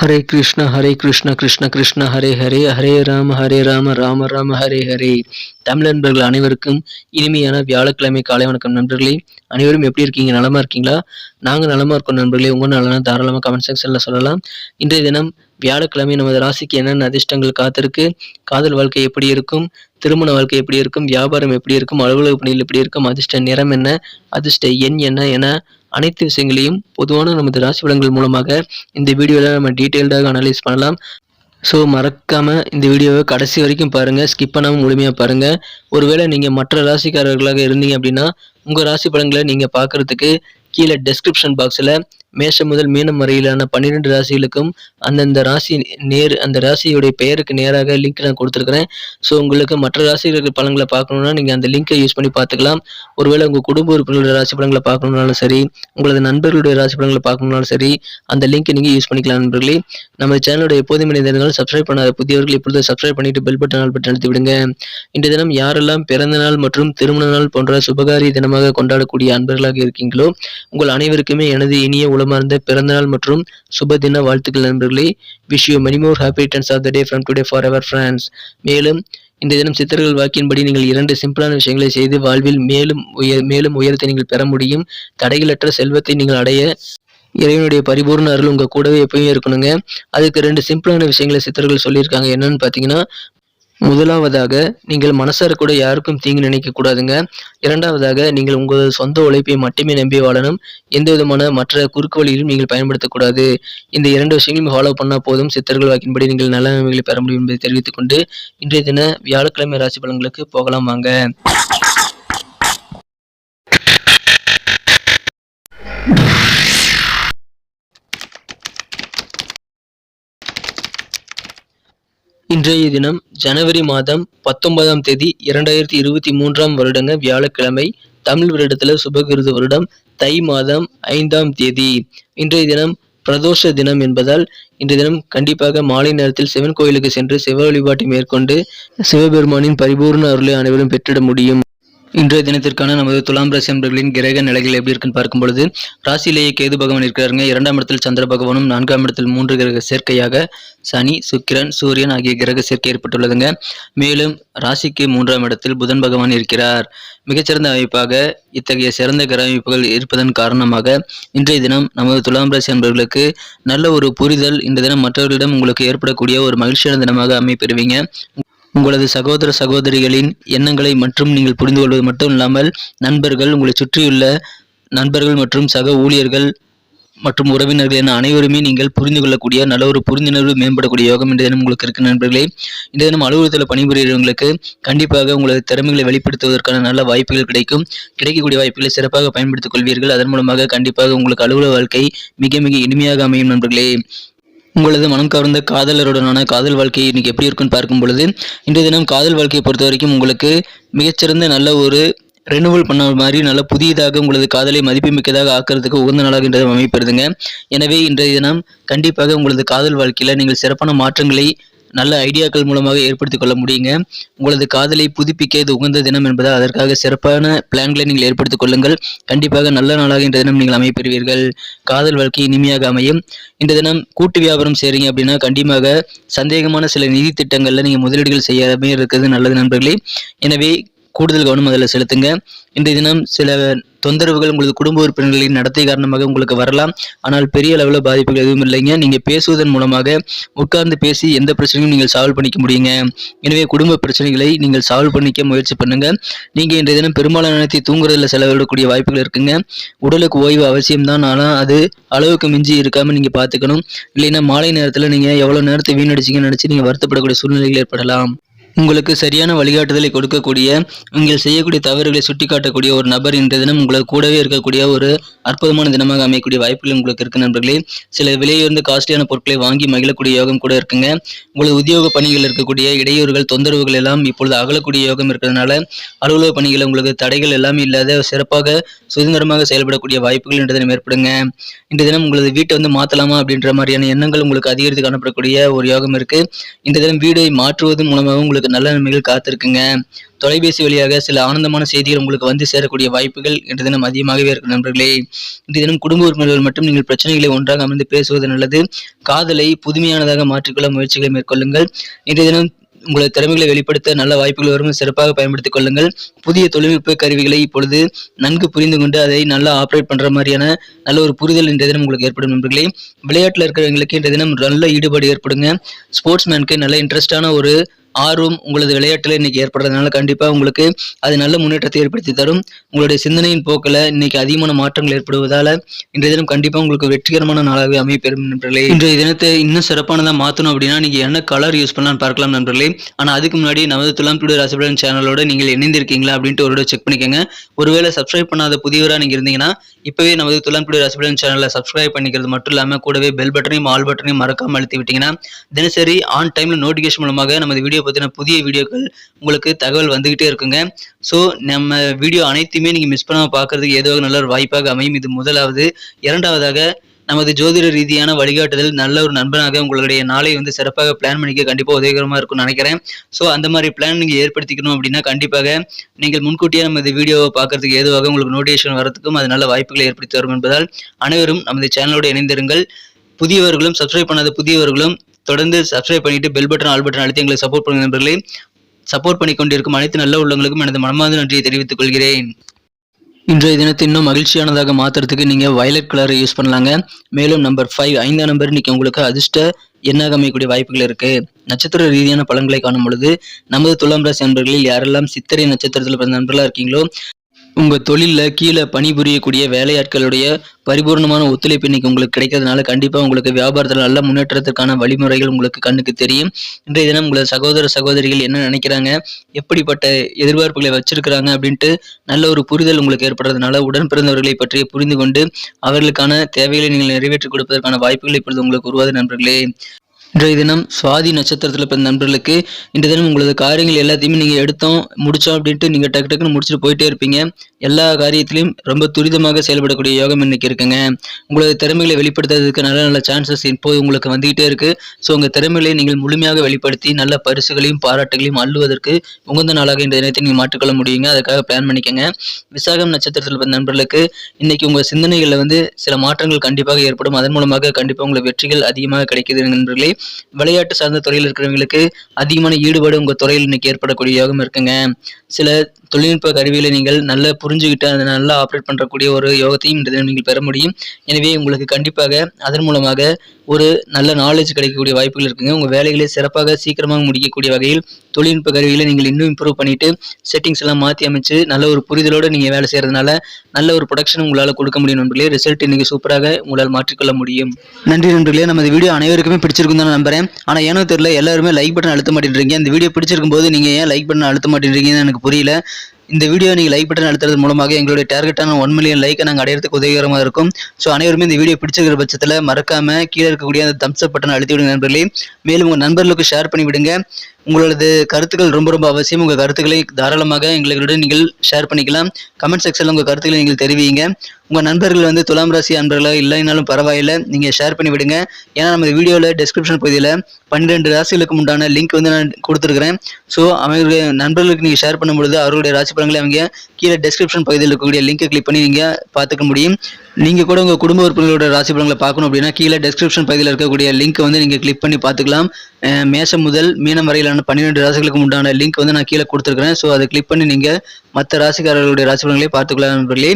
ஹரே கிருஷ்ண ஹரே கிருஷ்ண கிருஷ்ண கிருஷ்ண ஹரே ஹரே ஹரே ராம ஹரே ராம ராம ராம ஹரே ஹரே தமிழ் நண்பர்கள் அனைவருக்கும் இனிமையான வியாழக்கிழமை காலை வணக்கம் நண்பர்களே. அனைவரும் எப்படி இருக்கீங்க? நலமா இருக்கீங்களா? நாங்கள் நலமா இருக்கோம் நண்பர்களே. உங்க நலனா தாராளமாக கமெண்ட் செக்ஷன்ல சொல்லலாம். இன்றைய தினம் வியாழக்கிழமை நமது ராசிக்கு என்னென்ன அதிர்ஷ்டங்கள் காத்திருக்கு? காதல் வாழ்க்கை எப்படி இருக்கும்? திருமண வாழ்க்கை எப்படி இருக்கும்? வியாபாரம் எப்படி இருக்கும்? அலுவலக பணிகள் எப்படி இருக்கும்? அதிர்ஷ்ட நிறம் என்ன? அதிர்ஷ்ட எண் என்ன? என அனைத்து விஷயங்களையும் பொதுவான நமது ராசி பலன்கள் மூலமாக இந்த வீடியோவில் நம்ம டீட்டெயில்டாக அனலைஸ் பண்ணலாம். ஸோ மறக்காமல் இந்த வீடியோவை கடைசி வரைக்கும் பாருங்கள் ஸ்கிப் பண்ணாமல் முழுமையாக பாருங்கள் ஒருவேளை நீங்கள் மற்ற ராசிக்காரர்களாக இருந்தீங்க அப்படின்னா உங்கள் ராசி பலன்களை நீங்கள் பார்க்குறதுக்கு கீழே டெஸ்கிரிப்ஷன் பாக்ஸில் மேஷம் முதல் மீனம் வரையிலான பன்னிரெண்டு ராசிகளுக்கும் அந்தந்த ராசி நேர் அந்த ராசியுடைய பெயருக்கு நேராக லிங்க் நான் கொடுத்துருக்குறேன். ஸோ உங்களுக்கு மற்ற ராசிகளுக்கு பலன்களை பார்க்கணுன்னா நீங்கள் அந்த லிங்கை யூஸ் பண்ணி பார்த்துக்கலாம். ஒருவேளை உங்கள் குடும்ப உறுப்பினர்களுடைய ராசி பலன்களை பார்க்கணுனாலும் சரி உங்களது நண்பர்களுடைய ராசி பலன்களை பார்க்கணுனாலும் சரி அந்த லிங்க்கை நீங்கள் யூஸ் பண்ணிக்கலாம் நண்பர்களே. நம்ம சேனலோட எப்போதும் இணைந்திருந்தாலும் சப்ஸ்கிரைப் பண்ணாத புதியவர்கள் இப்பொழுது சப்ஸ்கிரைப் பண்ணிட்டு பெல் பட்டன் ஆல் பட்டன் அழுத்தி விடுங்க. இன்றைய தினம் யாரெல்லாம் பிறந்த நாள் மற்றும் திருமண நாள் போன்ற சுபகாரிய தினமாக கொண்டாடக்கூடிய அன்பர்களாக இருக்கீங்களோ உங்கள் அனைவருக்குமே எனது இனிய உளமார்ந்த பிறந்தநாள் மற்றும் சுப தின வாழ்த்துக்கள் நண்பர்களே. Wish you many more happy returns of the day from today forever friends மேலும் இந்த தினம் சித்தர்கள் வாக்கின்படி நீங்கள் இரண்டு சிம்பிளான விஷயங்களை செய்து வாழ்வில் மேலும் உயர் மேலும் உயரத்தை நீங்கள் பெற முடியும். தடைகளற்ற செல்வத்தை நீங்கள் அடைய இறைவனுடைய பரிபூர்ண அருள் உங்க கூடவே எப்பயும் இருக்கணுங்க. அதுக்கு ரெண்டு சிம்பிளான விஷயங்களை சித்தர்கள் சொல்லியிருக்காங்க. என்னன்னு பார்த்தீங்கன்னா முதலாவதாக நீங்கள் மனசார கூட யாருக்கும் தீங்கு நினைக்கக்கூடாதுங்க இரண்டாவதாக நீங்கள் உங்கள் சொந்த உழைப்பை மட்டுமே நம்பி வாழணும். எந்த விதமான மற்ற குறுக்கு வழியிலும் நீங்கள் பயன்படுத்தக்கூடாது இந்த இரண்டு விஷயங்களையும் ஃபாலோ பண்ணால் போதும். சித்தர்கள் வாக்கின்படி நீங்கள் நல்ல நன்மைகளை பெற முடியும் என்பதை தெரிவித்துக் கொண்டு இன்றைய தின வியாழக்கிழமை ராசி பலன்களுக்கு போகலாம் வாங்க. இன்றைய தினம் ஜனவரி மாதம் பத்தொன்பதாம் தேதி இரண்டாயிரத்தி இருபத்தி மூன்றாம் வருடங்க வியாழக்கிழமை தமிழ் வருடத்தில் சுபகிருது வருடம் தை மாதம் ஐந்தாம் தேதி. இன்றைய தினம் பிரதோஷ தினம் என்பதால் இன்றைய தினம் கண்டிப்பாக மாலை நேரத்தில் சிவன் கோயிலுக்கு சென்று சிவ வழிபாட்டை மேற்கொண்டு சிவபெருமானின் பரிபூர்ண அருளை அனைவரும் பெற்றிட முடியும். இன்றைய தினத்திற்கான நமது துலாம் ராசி அன்பர்களின் கிரக நிலைகள் எப்படி இருக்குன்னு பார்க்கும் பொழுது ராசியிலேயே கேது பகவான் இருக்கிறாருங்க. இரண்டாம் இடத்தில் சந்திர பகவானும் நான்காம் இடத்தில் மூன்று கிரக சேர்க்கையாக சனி சுக்கிரன் சூரியன் ஆகிய கிரக சேர்க்கை ஏற்பட்டுள்ளதுங்க. மேலும் ராசிக்கு மூன்றாம் இடத்தில் புதன் பகவான் இருக்கிறார். மிகச்சிறந்த அமைப்பாக இத்தகைய சிறந்த கிரக அமைப்புகள் இருப்பதன் காரணமாக இன்றைய தினம் நமது துலாம் ராசி அன்பர்களுக்கு நல்ல ஒரு புரிதல் இந்த தினம் மற்றவர்களிடம் உங்களுக்கு ஏற்படக்கூடிய ஒரு மகிழ்ச்சியான தினமாக அமைப்பெறுவீங்க. உங்களது சகோதர சகோதரிகளின் எண்ணங்களை மற்றும் நீங்கள் புரிந்து கொள்வது மட்டும் இல்லாமல் நண்பர்கள் உங்களை சுற்றியுள்ள நண்பர்கள் மற்றும் சக ஊழியர்கள் மற்றும் உறவினர்கள் என அனைவருமே நீங்கள் புரிந்து கொள்ளக்கூடிய நல்ல ஒரு புரிந்துணர்வு மேம்படக்கூடிய யோகம் என்ற தினம் உங்களுக்கு இருக்கு நண்பர்களே. இந்த தினம் அலுவலகத்தில் பணிபுரியவங்களுக்கு கண்டிப்பாக உங்களது திறமைகளை வெளிப்படுத்துவதற்கான நல்ல வாய்ப்புகள் கிடைக்கும். கிடைக்கக்கூடிய வாய்ப்புகளை சிறப்பாக பயன்படுத்திக் கொள்வீர்கள். அதன் மூலமாக கண்டிப்பாக உங்களுக்கு அலுவலக வாழ்க்கை மிக மிக இனிமையாக அமையும் நண்பர்களே. உங்களது மனம் கவர்ந்த காதலருடனான காதல் வாழ்க்கை இன்றைக்கி எப்படி இருக்குன்னு பார்க்கும் பொழுது இன்றைய தினம் காதல் வாழ்க்கையை பொறுத்த வரைக்கும் உங்களுக்கு மிகச்சிறந்த நல்ல ஒரு ரெனுவல் பண்ண மாதிரி நல்ல புதியதாக உங்களது காதலை மதிப்புமிக்கதாக ஆக்கிறதுக்கு உகந்த நாளாக இன்றைய அமைப்பிருதுங்க எனவே இன்றைய தினம் கண்டிப்பாக உங்களது காதல் வாழ்க்கையில் நீங்கள் சிறப்பான மாற்றங்களை நல்ல ஐடியாக்கள் மூலமாக ஏற்படுத்திக் கொள்ள முடியுங்க. உங்களது காதலை புதுப்பிக்க இது உகந்த தினம் என்பதால் அதற்காக சிறப்பான பிளான்களை நீங்கள் ஏற்படுத்திக் கொள்ளுங்கள். கண்டிப்பாக நல்ல நாளாக இந்த தினம் நீங்கள் அமைப்பெறுவீர்கள். காதல் வாழ்க்கை இனிமையாக அமையும். இந்த தினம் கூட்டு வியாபாரம் செய்றீங்க அப்படின்னா கண்டிப்பாக சந்தேகமான சில நிதி திட்டங்களில் நீங்கள் முதலீடுகள் செய்யாமே இருக்கிறது நல்லது நண்பர்களே. எனவே கூடுதல் கவனம் அதில் செலுத்துங்க. இன்றைய தினம் சில தொந்தரவுகள் உங்களது குடும்ப உறுப்பினர்களின் நடத்தை காரணமாக உங்களுக்கு வரலாம். ஆனால் பெரிய அளவில் பாதிப்புகள் எதுவும் இல்லைங்க. நீங்கள் பேசுவதன் மூலமாக உட்கார்ந்து பேசி எந்த பிரச்சனையும் நீங்கள் சால்வ் பண்ணிக்க முடியுங்க. எனவே குடும்ப பிரச்சனைகளை நீங்கள் சால்வ் பண்ணிக்க முயற்சி பண்ணுங்க. நீங்கள் இன்றைய தினம் பெரும்பாலான நேரத்தை தூங்குறதுல செலவிடக்கூடிய வாய்ப்புகள் இருக்குங்க. உடலுக்கு ஓய்வு அவசியம்தான் ஆனால் அது அளவுக்கு மிஞ்சி இருக்காமல் நீங்கள் பார்த்துக்கணும். இல்லைன்னா மாலை நேரத்தில் நீங்கள் எவ்வளோ நேரத்தை வீணடிச்சிங்கன்னு நினச்சி நீங்கள் வருத்தப்படக்கூடிய சூழ்நிலைகள் ஏற்படலாம். உங்களுக்கு சரியான வழிகாட்டுதலை கொடுக்கக்கூடிய நீங்கள் செய்யக்கூடிய தவறுகளை சுட்டிக்காட்டக்கூடிய ஒரு நபர் இந்த தினம் உங்களுக்கு கூடவே இருக்கக்கூடிய ஒரு அற்புதமான தினமாக அமையக்கூடிய வாய்ப்புகள் உங்களுக்கு இருக்கு நண்பர்களே. சில விலையுயர்ந்த காஸ்ட்லியான பொருட்களை வாங்கி மகிழக்கூடிய யோகம் கூட இருக்குங்க. உங்களது உத்தியோக பணிகள் இருக்கக்கூடிய இடையூறுகள் தொந்தரவுகள் எல்லாம் இப்பொழுது அகலக்கூடிய யோகம் இருக்கிறதுனால அலுவலக பணிகள் உங்களுக்கு தடைகள் எல்லாமே இல்லாத சிறப்பாக சுதந்திரமாக செயல்படக்கூடிய வாய்ப்புகள் இன்று தினம் ஏற்படுங்க. இந்த தினம் உங்களது வீட்டை வந்து மாற்றலாமா அப்படின்ற மாதிரியான எண்ணங்கள் உங்களுக்கு அதிகரித்து காணப்படக்கூடிய ஒரு யோகம் இருக்கு. இந்த தினம் வீடை மாற்றுவதன் மூலமாக உங்களுக்கு உங்களுக்கு நல்ல நன்மைகள் காத்திருக்குங்க. தொலைபேசி வழியாக சில ஆனந்தமான செய்திகள் உங்களுக்கு வந்து சேரக்கூடிய வாய்ப்புகள் இன்று தினம் அதிகமாகவே இருக்கும் நண்பர்களே. இன்று தினம் குடும்ப உறுப்பினர்கள் மட்டும் நீங்கள் பிரச்சனைகளை ஒன்றாக அமர்ந்து பேசுவது நல்லது. காதலை புதுமையானதாக மாற்றிக்கொள்ள முயற்சிகளை மேற்கொள்ளுங்கள். இன்று தினம் உங்களது திறமைகளை வெளிப்படுத்த நல்ல வாய்ப்புகள் வரும். சிறப்பாக பயன்படுத்திக் கொள்ளுங்கள். புதிய தொழில்நுட்ப கருவிகளை இப்பொழுது நன்கு புரிந்து கொண்டு அதை நல்லா ஆப்ரேட் பண்ற மாதிரியான நல்ல ஒரு புரிதல் இன்றைய தினம் உங்களுக்கு ஏற்படும் நண்பர்களே. விளையாட்டில் இருக்கிறவங்களுக்கு இன்றைய தினம் நல்ல ஈடுபாடு ஏற்படுங்க. ஸ்போர்ட்ஸ் மேனுக்கு நல்ல இன்ட்ரெஸ்டான ஒரு ஆர்வம் உங்களது விளையாட்டில் இன்னைக்கு ஏற்படுறதுனால கண்டிப்பா உங்களுக்கு அது நல்ல முன்னேற்றத்தை ஏற்படுத்தி தரும். உங்களுடைய சிந்தனையின் போக்கில் இன்னைக்கு அதிகமான மாற்றங்கள் ஏற்படுவதால் இன்றைய தினம் கண்டிப்பா உங்களுக்கு வெற்றிகரமான நாளாகவே அமையப்பெறும் நண்பர்களே. இன்றைய தினத்தை இன்னும் சிறப்பானதா மாத்தணும் அப்படின்னா நீங்க என்ன கலர் யூஸ் பண்ணலாம்னு பார்க்கலாம் நண்பர்களே. ஆனா அதுக்கு முன்னாடி நமது துலாம் டுடே ராசிபலன் சேனலோட நீங்கள் இணைந்திருக்கீங்களா அப்படின்ட்டு ஒரு செக் பண்ணிக்கோங்க. ஒருவேளை சப்ஸ்கிரைப் பண்ணாத புதியவரா நீங்க இருந்தீங்கன்னா இப்போவே நமது துலாம் டுடே ராசிபலன் சேனலை சப்ஸ்கிரைப் பண்ணிக்கிறது மட்டும் இல்லாமல் கூடவே பெல் பட்டனையும் ஆல் பட்டனையும் மறக்காம அழுத்தி விட்டீங்கன்னா தினசரி ஆன் டைம்ல நோட்டிஃபிகேஷன் மூலமாக நமது வீடியோ பற்றின புதிய வீடியோக்கள் உங்களுக்கு தகவல் வந்துகிட்டே இருக்குங்க. ஸோ நம்ம வீடியோ அனைத்துமே நீங்கள் மிஸ் பண்ணாமல் பார்க்கறதுக்கு ஏதோ நல்ல ஒரு வாய்ப்பாக அமையும். இது முதலாவது. இரண்டாவதாக நமது ஜோதிட ரீதியான வழிகாட்டுதல் நல்ல ஒரு நண்பனாக உங்களுடைய நாளை வந்து சிறப்பாக பிளான் பண்ணிக்க கண்டிப்பாக உதவிகரமாக இருக்கும்னு நினைக்கிறேன். ஸோ அந்த மாதிரி பிளான் நீங்கள் ஏற்படுத்திக்கணும் அப்படின்னா கண்டிப்பாக நீங்கள் முன்கூட்டியே நமது வீடியோவை பார்க்கறதுக்கு ஏதுவாக உங்களுக்கு நோட்டிஃபிகேஷன் வரதுக்கும் அது நல்ல வாய்ப்புகளை ஏற்படுத்தி தரும் என்பதால் அனைவரும் நமது சேனலோடு இணைந்திருங்கள். புதியவர்களும் சப்ஸ்கிரைப் பண்ணாத புதியவர்களும் தொடர்ந்து சப்ஸ்கிரைப் பண்ணிட்டு பெல் பட்டன் ஆல் பட்டன் அழுத்தி எங்களை சப்போர்ட் பண்ணுங்க நண்பர்களே. சப்போர்ட் பண்ணி கொண்டிருக்கும் அனைத்து நல்ல உள்ளவங்களுக்கும் எனது மனமார்ந்த நன்றியை தெரிவித்துக் கொள்கிறேன். இன்றைய தினத்தை இன்னும் மகிழ்ச்சியானதாக மாத்துறதுக்கு நீங்க வயலட் கலரை யூஸ் பண்ணலாங்க. மேலும் நம்பர் ஃபைவ் ஐந்தாம் நம்பர் இன்னைக்கு உங்களுக்கு அதிர்ஷ்ட எண்ணாக அமையக்கூடிய வாய்ப்புகள் இருக்கு. நட்சத்திர ரீதியான பலன்களை காணும் பொழுது நமது துலாம் ராசி நண்பர்களில் யாரெல்லாம் சித்திரை நட்சத்திரத்தில் பிறந்த நண்பர்களாக இருக்கீங்களோ உங்கள் தொழிலில் கீழே பணிபுரியக்கூடிய வேலையாட்களுடைய பரிபூர்ணமான ஒத்துழைப்பு இன்னைக்கு உங்களுக்கு கிடைக்கிறதுனால கண்டிப்பாக உங்களுக்கு வியாபாரத்தில் நல்ல முன்னேற்றத்திற்கான வழிமுறைகள் உங்களுக்கு கண்ணுக்கு தெரியும். இன்றைய தினம் உங்களது சகோதர சகோதரிகள் என்ன நினைக்கிறாங்க? எப்படிப்பட்ட எதிர்பார்ப்புகளை வச்சிருக்கிறாங்க? அப்படின்ட்டு நல்ல ஒரு புரிதல் உங்களுக்கு ஏற்படுறதுனால உடன் பிறந்தவர்களை பற்றி புரிந்து கொண்டு அவர்களுக்கான தேவைகளை நீங்கள் நிறைவேற்றி கொடுப்பதற்கான வாய்ப்புகள் இப்பொழுது உங்களுக்கு உருவாது நண்பர்களே. இன்றைய தினம் சுவாதி நட்சத்திரத்தில் பிறந்த நண்பர்களுக்கு இன்றைய தினம் உங்களது காரியங்கள் எல்லாத்தையுமே நீங்கள் எடுத்தோம் முடித்தோம் அப்படின்ட்டு நீங்கள் டக்கு டக்குன்னு முடிச்சுட்டு போயிட்டே இருப்பீங்க. எல்லா காரியத்திலையும் ரொம்ப துரிதமாக செயல்படக்கூடிய யோகம் இன்னைக்கு இருக்குங்க. உங்களது திறமைகளை வெளிப்படுத்துறதுக்கு நல்ல நல்ல சான்சஸ் இப்போது உங்களுக்கு வந்துகிட்டே இருக்குது ஸோ உங்கள் திறமைகளை நீங்கள் முழுமையாக வெளிப்படுத்தி நல்ல பரிசுகளையும் பாராட்டுகளையும் அள்ளுவதற்கு உகந்த நாளாக இந்த தினத்தை நீங்கள் மாற்றிக்கொள்ள முடியுங்க. அதுக்காக பிளான் பண்ணிக்கோங்க. விசாகம் நட்சத்திரத்தில் பிறந்த நண்பர்களுக்கு இன்னைக்கு உங்கள் சிந்தனைகளில் வந்து சில மாற்றங்கள் கண்டிப்பாக ஏற்படும். அதன் மூலமாக கண்டிப்பாக உங்களுக்கு வெற்றிகள் அதிகமாக கிடைக்குது நண்பர்களே. விளையாட்டு சார்ந்த துறையில் இருக்கிறவங்களுக்கு அதிகமான ஈடுபாடு உங்கள் துறையில் இன்னைக்கு ஏற்படக்கூடிய யோகம் இருக்குங்க. சில தொழில்நுட்ப கருவிகளை நீங்கள் நல்லா புரிஞ்சுக்கிட்டு அதை நல்லா ஆப்ரேட் பண்ணக்கூடிய ஒரு யோகத்தையும் இந்த தினம் நீங்கள் பெற முடியும். எனவே உங்களுக்கு கண்டிப்பாக அதன் மூலமாக ஒரு நல்ல நாலேஜ் கிடைக்கக்கூடிய வாய்ப்புகள் இருக்குங்க. உங்கள் வேலைகளை சிறப்பாக சீக்கிரமாக முடிக்கக்கூடிய வகையில் தொழில்நுட்ப கருவிகளை நீங்கள் இன்னும் இம்ப்ரூவ் பண்ணிட்டு செட்டிங்ஸ் எல்லாம் மாற்றி அமைச்சு நல்ல ஒரு புரிதலோடு நீங்கள் வேலை செய்கிறதுனால நல்ல ஒரு ப்ரொடக்ஷன் உங்களால் கொடுக்க முடியும் நண்பர்களே. ரிசல்ட் இன்றைக்கி சூப்பராக உங்களால் மாற்றிக்கொள்ள முடியும். நன்றி நண்பர்களே. நமது வீடியோ அனைவருக்குமே பிடிச்சிருக்கும் தான் நம்புறேன். ஆனால் ஏனோ தெரியல எல்லாருமே லைக் பட்டன் அழுத்த மாட்டேன்றீங்க. இந்த வீடியோ பிடிச்சிருக்கும் போது நீங்கள் ஏன் லைக் பட்டன் அழுத்த மாட்டேன்றீங்கன்னு எனக்கு புரியல. இந்த வீடியோ நீங்கள் லைக் பட்டன் அழுத்துறது மூலமாக எங்களுடைய டார்கெட்டான ஒன் மில்லியன் லைக்கை நாங்கள் அடையிறதுக்கு உதவிகரமாக இருக்கும். ஸோ அனைவருமே இந்த வீடியோ பிடிச்சிருக்கிற பட்சத்தில் மறக்காமல் கீழே இருக்கக்கூடிய அந்த தம்ஸ் அப் பட்டன் அழுத்தி விடுங்க நண்பர்களே. மேலும் உங்கள் நண்பர்களுக்கு ஷேர் பண்ணி விடுங்க உங்களது கருத்துக்கள் ரொம்ப ரொம்ப அவசியம். உங்கள் கருத்துக்களை தாராளமாக எங்களுடன் நீங்கள் ஷேர் பண்ணிக்கலாம். கமெண்ட் செக்ஷனில் உங்கள் கருத்துக்களை நீங்கள் தெரிவிங்க. உங்கள் நண்பர்கள் வந்து துலாம் ராசி அன்பர்களாக இல்லைனாலும் பரவாயில்லை. நீங்கள் ஷேர் பண்ணி விடுங்க. ஏன்னா நம்ம வீடியோவில் டெஸ்கிரிப்ஷன் பகுதியில் பன்னிரெண்டு ராசிகளுக்கு உண்டான லிங்க் வந்து நான் கொடுத்துருக்குறேன். ஸோ அவங்களுடைய நண்பர்களுக்கு நீங்கள் ஷேர் பண்ணும்பொழுது அவர்களுடைய ராசி பலன்களை அவங்க கீழே டெஸ்கிரிப்ஷன் பகுதியில் இருக்கக்கூடிய லிங்கை கிளிக் பண்ணி நீங்கள் பார்த்துக்க முடியும். நீங்கள் கூட உங்கள் குடும்ப உறுப்பினர்களோட ராசி பலன்களை பார்க்கணும் அப்படின்னா கீழே டெஸ்கிரிப்ஷன் பகுதியில் இருக்கக்கூடிய லிங்க் வந்து நீங்கள் கிளிக் பண்ணி பார்த்துக்கலாம். மேஷம் முதல் மீனம் வரையிலான பன்னிரெண்டு ராசிகளுக்கு உண்டான லிங்க் வந்து நான் கீழே கொடுத்துருக்கிறேன். ஸோ அதை கிளிக் பண்ணி நீங்கள் மற்ற ராசிக்காரர்களுடைய ராசி பலன்களை பார்த்துக்கலாம் நண்பர்களே.